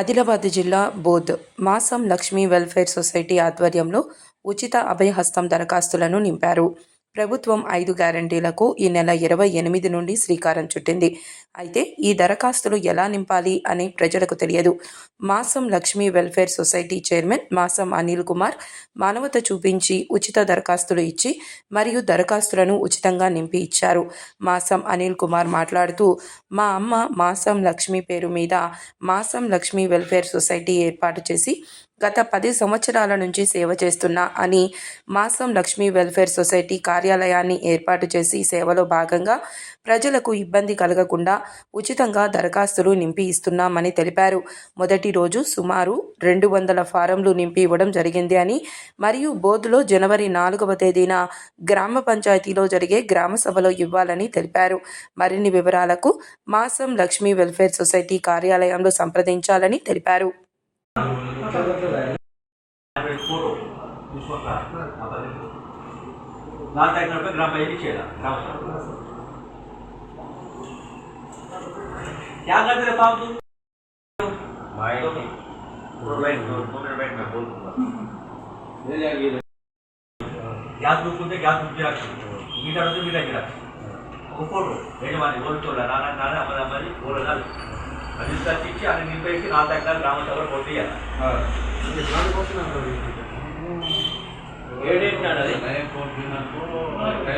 ఆదిలాబాద్ జిల్లా బోధ్ మాసం Lakshmi welfare society ఆధ్వర్యంలో ఉచిత అభయహస్తం దరఖాస్తులను నింపారు. ప్రభుత్వం ఐదు గ్యారంటీలకు ఈ నెల ఇరవై ఎనిమిది నుండి శ్రీకారం చుట్టింది. అయితే ఈ దరఖాస్తులు ఎలా నింపాలి అని ప్రజలకు తెలియదు. మాసం లక్ష్మీ వెల్ఫేర్ సొసైటీ చైర్మన్ మాసం అనిల్ కుమార్ మానవత చూపించి ఉచిత దరఖాస్తులు ఇచ్చి మరియు దరఖాస్తులను ఉచితంగా నింపి ఇచ్చారు. మాసం అనిల్ కుమార్ మాట్లాడుతూ మా అమ్మ మాసం లక్ష్మి పేరు మీద మాసం లక్ష్మీ వెల్ఫేర్ సొసైటీ ఏర్పాటు చేసి గత పది సంవత్సరాల నుంచి సేవ చేస్తున్నా అని మాసం లక్ష్మీ వెల్ఫేర్ సొసైటీ కార్యాలయాన్ని ఏర్పాటు చేసి సేవలో భాగంగా ప్రజలకు ఇబ్బంది కలగకుండా ఉచితంగా దరఖాస్తులు నింపి ఇస్తున్నామని తెలిపారు. మొదటి రోజు సుమారు రెండు వందల ఫారంలు నింపి ఇవ్వడం జరిగింది అని మరియు బోధులో జనవరి నాలుగవ తేదీన గ్రామ పంచాయతీలో జరిగే గ్రామ సభలో ఇవ్వాలని తెలిపారు. మరిన్ని వివరాలకు మాసం లక్ష్మీ వెల్ఫేర్ సొసైటీ కార్యాలయంలో సంప్రదించాలని తెలిపారు. ఫోటో తీసుకొస్తా నాలుగు ఐదు రూపాయలు గ్రామ పంచాయతీ చేయాలి గ్రామ సభ क्या करते रहे साहब तुम గ్యాస్ చూసుకుంటే గ్యాస్ బుక్ చేయాలి మీటర్ వస్తే మీటర్ చేయాలి ఒక ఫోటో యజమాని ఓల్చోళ్ళ నాన్న నాన్న అమ్మది అమ్మది ఊరగాలి అది తీసుకొచ్చి ఇచ్చి అది నింపేసి నాలుగు దగ్గర గ్రామ సభలో కొట్టేయాలి ఏడేంటి అది?